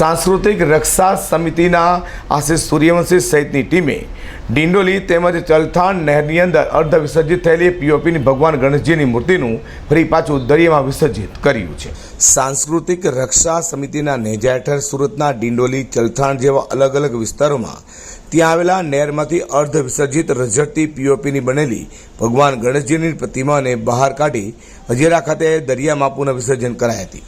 સાંસ્કૃતિક રક્ષા સમિતિના આશિષ સૂર્યવંશી સહિતની ટીમે ડિંડોલી તેમજ ચલથાણ નહેરની અંદર અર્ધ વિસર્જિત થયેલી પીઓપીની ભગવાન ગણેશજીની મૂર્તિનું ફરી પાછું દરિયામાં વિસર્જિત કર્યું છે. સાંસ્કૃતિક રક્ષા સમિતિના નેજા હેઠળ સુરતના ડિંડોલી, ચલથાણ જેવા અલગ અલગ વિસ્તારોમાં ત્યાં આવેલા નહેરમાંથી અર્ધ વિસર્જિત રજડતી પીઓપીની બનેલી ભગવાન ગણેશજીની પ્રતિમાને બહાર કાઢી હજીરા ખાતે દરિયામાં પુનઃ વિસર્જન કરાઈ હતી.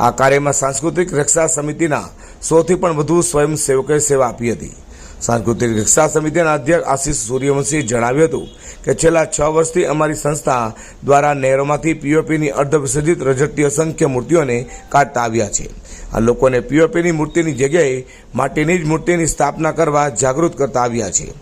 આ કાર્યમાં સાંસ્કૃતિક રક્ષા સમિતિના સોથી પણ વધુ સ્વયંસેવકોએ સેવા આપી હતી. સાંસ્કૃતિક રક્ષા સમિતિના અધ્યક્ષ આશિષ સૂર્યવંશીએ જણાવ્યું હતું કે છેલ્લા છ વર્ષથી અમારી સંસ્થા દ્વારા નહેરોમાંથી પીઓપીની અર્ધવિસર્જિત વિસર્જિત રજટતી અસંખ્ય મૂર્તિઓને કાઢતા આવ્યા છે. આ લોકોને પીઓપીની મૂર્તિની જગ્યાએ માટીની જ મૂર્તિની સ્થાપના કરવા જાગૃત કરતા આવ્યા છે.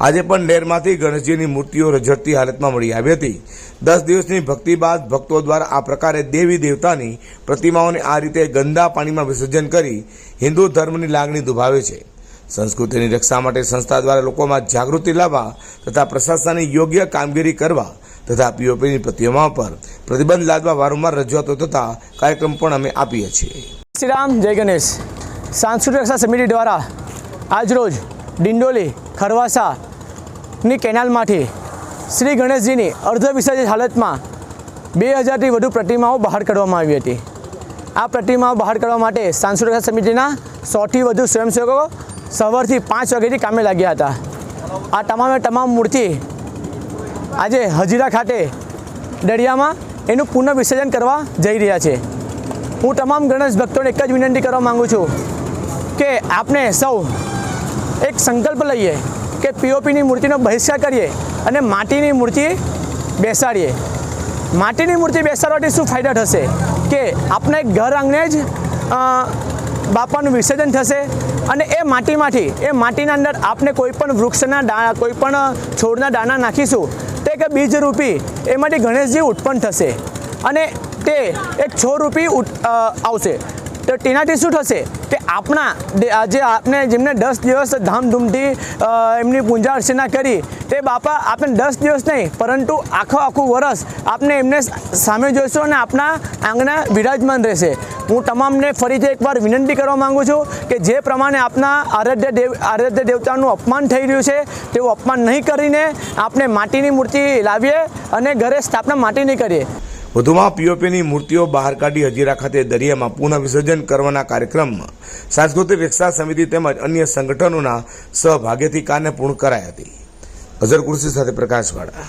આજે પણ નહેરમાંથી ગણેશજીની મૂર્તિઓ રજડતી હાલતમાં મળી આવી હતી. દસ દિવસની ભક્તિ બાદ ભક્તો દ્વારા આ પ્રકારે દેવી દેવતાની પ્રતિમાઓને આ રીતે ગંદા પાણીમાં વિસર્જન કરી હિન્દુ ધર્મની લાગણી દુભાવે છે. સંસ્કૃતિની રક્ષા માટે સંસ્થા દ્વારા લોકોમાં જાગૃતિ લાવવા તથા પ્રશાસનની યોગ્ય કામગીરી કરવા તથા પીઓપીની પ્રતિમાઓ પર પ્રતિબંધ લાદવા વારંવાર રજૂઆતો થતા કાર્યક્રમ પણ અમે આપીએ છીએ. શ્રી રામ જય ગણેશ. સાંસ્કૃતિક રક્ષા સમિતિ દ્વારા આજરોજ ડિંડોલી ખરવાસાની કેનાલમાંથી શ્રી ગણેશજીની અર્ધવિસર્જિત હાલતમાં બે હજારથી વધુ પ્રતિમાઓ બહાર કાઢવામાં આવી હતી. આ પ્રતિમાઓ બહાર કાઢવા માટે સાંસ્કૃતિક સમિતિના સોથી વધુ સ્વયંસેવકો સવારથી પાંચ વાગ્યાથી કામે લાગ્યા હતા. આ તમામે તમામ મૂર્તિ આજે હજીરા ખાતે દરિયામાં એનું પુનઃ વિસર્જન કરવા જઈ રહ્યા છે. હું તમામ ગણેશ ભક્તોને એક જ વિનંતી કરવા માગું છું કે આપણે સૌ એક સંકલ્પ લઈએ કે પીઓપીની મૂર્તિનો બહિષ્કાર કરીએ અને માટીની મૂર્તિ બેસાડીએ. માટીની મૂર્તિ બેસાડવાથી શું ફાયદા થશે? કે આપણે ઘર આંગણે જ બાપાનું વિસર્જન થશે અને એ માટીમાંથી, એ માટીના અંદર આપણે કોઈ પણ વૃક્ષના દાણા કોઈપણ છોડના દાણા નાખીશું, તે કે બીજરૂપી, એમાંથી ગણેશજી ઉત્પન્ન થશે. અને તે એક છોડરૂપી આવશે. તો તેનાથી શું થશે કે આપણા જે આપણે જેમને દસ દિવસ ધામધૂમથી એમની પૂજા અર્ચના કરી, તે બાપા આપણે દસ દિવસ નહીં, પરંતુ આખો આખું વરસ આપણે એમને સામે જોઈશું અને આપણા આંગણા વિરાજમાન રહેશે. હું તમામને ફરીથી એકવાર વિનંતી કરવા માગું છું કે જે પ્રમાણે આપના આરાધ્ય દેવ આરાધ્ય દેવતાનું અપમાન થઈ રહ્યું છે, તેવું અપમાન નહીં કરીને આપણે માટીની મૂર્તિ લાવીએ અને ઘરે સ્થાપના માટીની કરીએ. વધુમાં પીઓપીની મૂર્તિઓ બહાર કાઢી હજીરા ખાતે દરિયામાં પુનઃ વિસર્જન કરવાના કાર્યક્રમમાં સાંસ્કૃતિક વિકસા સમિતિ તેમજ અન્ય સંગઠનોના સહભાગીથી કાર્યને પૂર્ણ કરાઈ હતી. અઝર કુર્સી સાથે પ્રકાશવાળા.